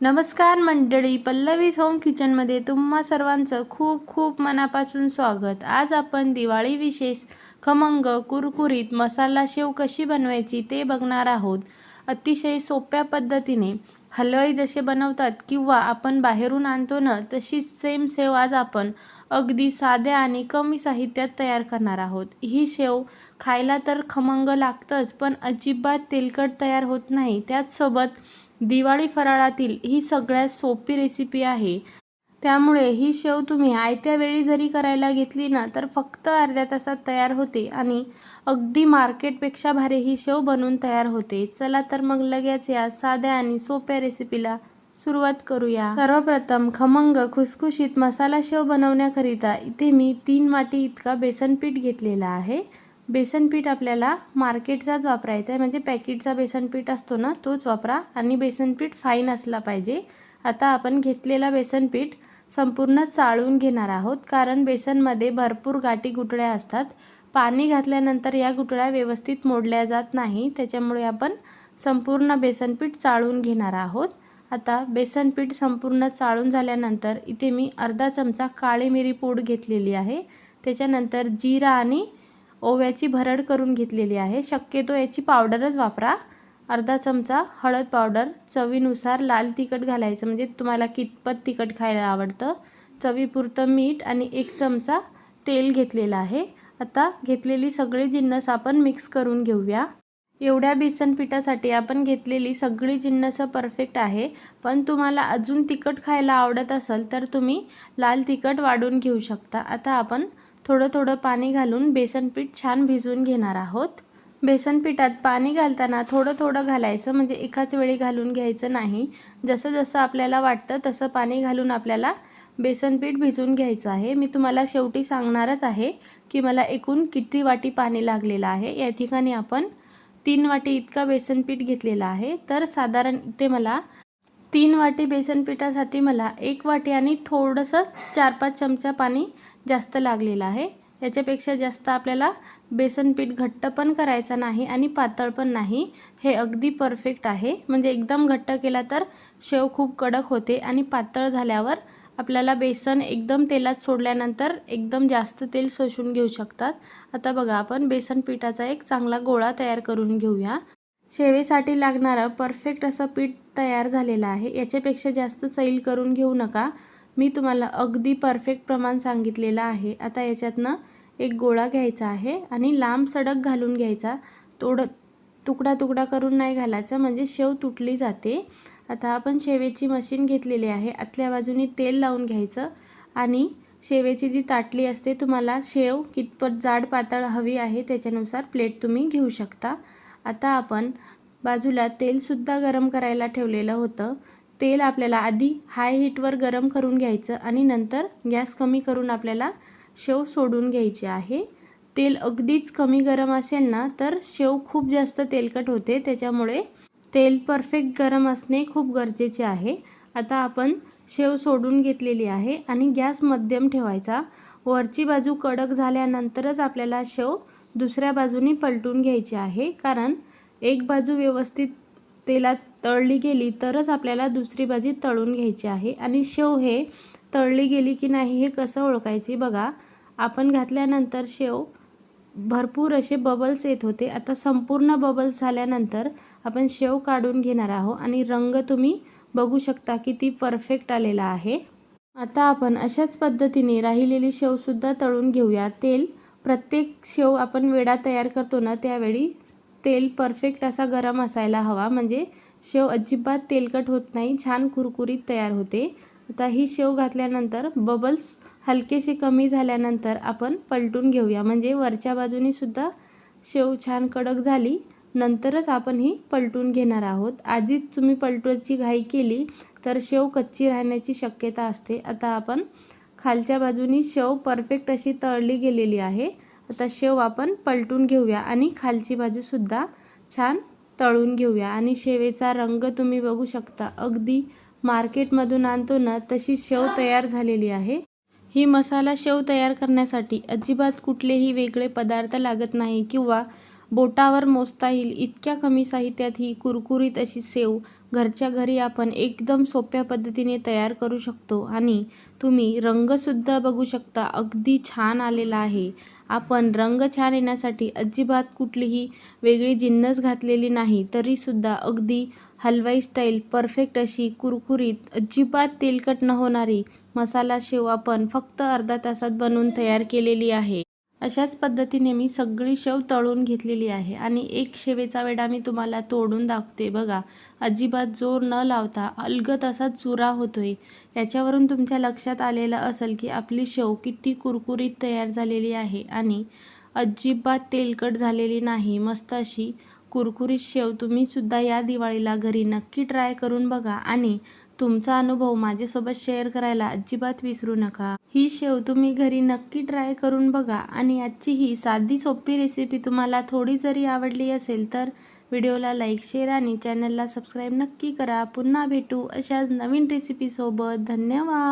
नमस्कार मंडळी पल्लवीज होम किचनमध्ये तुम्हा सर्वांचं खूप खूप मनापासून स्वागत. आज आपण दिवाळी विशेष खमंग कुरकुरीत मसाला शेव कशी बनवायची ते बघणार आहोत. अतिशय सोप्या पद्धतीने हलवाई जसे बनवतात किंवा आपण बाहेरून आणतो ना तशीच सेम सेव आज आपण अगदी साध्या आणि कमी साहित्यात तयार करणार आहोत. ही शेव खायला तर खमंग लागतंच पण अजिबात तेलकट तयार होत नाही. त्याचसोबत दिवाळी फराळातील ही सगळ्यात सोपी रेसिपी आहे. त्यामुळे ही शेव तुम्ही आयत्या वेळी जरी करायला घेतली ना तर फक्त अर्ध्या तासात तयार होते आणि अगदी मार्केटपेक्षा भारी ही शेव बनवून तयार होते. चला तर मग लगेच या साध्या आणि सोप्या रेसिपीला सुरुवात करूया. सर्वप्रथम खमंग खुसखुशीत मसाला शेव बनवण्याकरिता इथे मी तीन वाटी इतका बेसन पीठ घेतलेला आहे. बेसन पीठ आपल्याला मार्केटचाच वापरायचा आहे. म्हणजे पॅकेटचा बेसन पीठ असतो ना तोच वापरा. आणि बेसन पीठ फाईन असला पाहिजे. आता आपण घेतलेला बेसन पीठ संपूर्ण चाळून घेणार आहोत. कारण बेसनमध्ये भरपूर गाठी गुठळ्या असतात. पाणी घातल्यानंतर या गुठळ्या व्यवस्थित मोडल्या जात नाही. त्याच्यामुळे आपण संपूर्ण बेसनपीठ चाळून घेणार आहोत. आता बेसनपीठ संपूर्ण चाळून झाल्यानंतर इथे मी अर्धा चमचा काळी मिरी पूड घेतलेली आहे. त्याच्यानंतर जिरा आणि ओव्याची भरड करून घेतलेली आहे. शक्यतो याची पावडरच वापरा. अर्धा चमचा हळद पावडर चवीनुसार लाल तिखट घालायचं. म्हणजे तुम्हाला कितपत तिखट खायला आवडतं. चवीपुरतं मीठ आणि एक चमचा तेल घेतलेलं आहे. आता घेतलेली सगळी जिन्नस आपण मिक्स करून घेऊया. एवढ्या बेसन पिठासाठी आपण घेतलेली सगळी जिन्नस परफेक्ट आहे. पण तुम्हाला अजून तिखट खायला आवडत असेल तर तुम्ही लाल तिखट वाढून घेऊ शकता. आता आपण थोडं थोडं पाणी घालून बेसनपीठ छान भिजवून घेणार आहोत. बेसनपीठात पाणी घालताना थोडं थोडं घालायचं म्हणजे एकाच वेळी घालून घ्यायचं नाही. जसं जसं आपल्याला वाटतं तसं पाणी घालून आपल्याला बेसनपीठ भिजवून घ्यायचं आहे. मी तुम्हाला शेवटी सांगणारच आहे की मला एकूण किती वाटी पाणी लागलेलं आहे. या ठिकाणी आपण तीन वाटी इतका बेसनपीठ घेतलेला आहे. तर साधारण इथे मला तीन वाटी बेसनपीठासाठी मला एक वाटी आणि थोडंसं चार पाच चमचा पाणी जास्त लागलेला आहे. याच्यापेक्षा जास्त आपल्याला बेसन पीठ घट्ट पण करायचा नाही आणि पातळ पण नाही. हे अगदी परफेक्ट आहे. म्हणजे एकदम घट्ट केला तर शेव खूप कडक होते आणि पातळ झाल्यावर आपल्याला बेसन एकदम तेलात सोडल्यानंतर एकदम जास्त तेल शोषून घेऊ शकतात. आता बघा आपण बेसन पिठाचा एक चांगला गोळा तयार करून घेऊया. शेवेसाठी लागणारं परफेक्ट असं पीठ तयार झालेलं आहे. याच्यापेक्षा जास्त सैल करून घेऊ नका. मी तुम्हाला अगदी परफेक्ट प्रमाण सांगितलेलं आहे. आता याच्यातनं एक गोळा घ्यायचा आहे आणि लांब सडक घालून घ्यायचा. थोडं तुकडा तुकडा करून नाही घालायचा म्हणजे शेव तुटली जाते. आता आपण शेवेची मशीन घेतलेली आहे. आतल्या बाजूनी तेल लावून घ्यायचं आणि शेवेची जी ताटली असते तुम्हाला शेव कितपत जाड पातळ हवी आहे त्याच्यानुसार प्लेट तुम्ही घेऊ शकता. आता आपण बाजूला तेलसुद्धा गरम करायला ठेवलेलं होतं. तेल आपल्याला आधी हाय हीटवर गरम करून घ्यायचं आणि नंतर गॅस कमी करून आपल्याला शेव सोडून घ्यायची आहे. तेल अगदीच कमी गरम असेल ना तर शेव खूप जास्त तेलकट होते. त्याच्यामुळे तेल परफेक्ट गरम असणे खूप गरजेचे आहे. आता आपण शेव सोडून घेतलेली आहे आणि गॅस मध्यम ठेवायचा. वरची बाजू कडक झाल्यानंतरच आपल्याला शेव दुसऱ्या बाजूनी पलटून घ्यायची आहे. कारण एक बाजू व्यवस्थित तेलात तळली गेली तरच आपल्याला दुसरी भाजी तळून घ्यायची आहे. आणि शेव हे तळली गेली की नाही हे कसं ओळखायची बघा. आपण घातल्यानंतर शेव भरपूर असे बबल्स येत होते. आता संपूर्ण बबल्स झाल्यानंतर आपण शेव काढून घेणार आहोत आणि रंग तुम्ही बघू शकता किती परफेक्ट आलेला आहे. आता आपण अशाच पद्धतीने राहिलेली शेवसुद्धा तळून घेऊया. तेल प्रत्येक शेव आपण वेडा तयार करतो ना त्यावेळी तेल परफेक्ट असा गरम असायला हवा. म्हणजे शेव अजिबात तेलकट होत नाही छान कुरकुरीत तयार होते. आता ही शेव घातल्यानंतर बबल्स हलकेसे कमी झाल्यानंतर आपण पलटून घेऊया. म्हणजे वरच्या बाजूनीसुद्धा शेव छान कडक झाली नंतरच आपण ही पलटून घेणार आहोत. आधीच तुम्ही पलटूची घाई केली तर शेव कच्ची राहण्याची शक्यता असते. आता आपण खालच्या बाजूनी शेव परफेक्ट अशी तळली गेलेली आहे. आता शेव आपण पलटून घेऊया आणि खालची बाजूसुद्धा छान तळून घेऊया. आणि शेवेचा रंग तुम्ही बघू शकता. अगदी मार्केटमधून आणतो ना तशी शेव तयार झालेली आहे. ही मसाला शेव तयार करण्यासाठी अजिबात कुठलेही वेगळे पदार्थ लागत नाही किंवा बोटावर मोजता येईल. इतक्या कमी साहित्यात ही कुरकुरीत अशी सेव. घरच्या घरी आपण एकदम सोप्या पद्धतीने तयार करू शकतो. आणि तुम्ही रंगसुद्धा बघू शकता. अगदी छान आलेला आहे. आपण रंग छान येण्यासाठी अजिबात कुठलीही वेगळी जिन्नस घातलेली नाही. तरीसुद्धा अगदी हलवाई स्टाईल परफेक्ट अशी कुरकुरीत अजिबात तेलकट न होणारी मसाला शेव आपण फक्त अर्धा तासात बनवून तयार केलेली आहे. अशाच पद्धतीने मी सगळी शेव तळून घेतलेली आहे. आणि एक शेवेचा वेडा मी तुम्हाला तोडून दाखवते. बघा अजिबात जोर न लावता अलगत असा चुरा होतोय. याच्यावरून तुमच्या लक्षात आलेलं असेल की आपली शेव किती कुरकुरीत तयार झालेली आहे आणि अजिबात तेलकट झालेली नाही. मस्त अशी कुरकुरीत शेव तुम्हीसुद्धा या दिवाळीला घरी नक्की ट्राय करून बघा. आणि तुमचा अनुभव माझ्यासोबत शेअर करायला अजिबात विसरू नका. ही शेव तुम्ही घरी नक्की ट्राय करून बघा आणि आजची ही साधी सोपी रेसिपी तुम्हाला थोडी जरी आवडली असेल तर व्हिडिओला लाईक शेअर आणि चॅनलला सबस्क्राईब नक्की करा. पुन्हा भेटू अशाच नवीन रेसिपीसोबत धन्यवाद!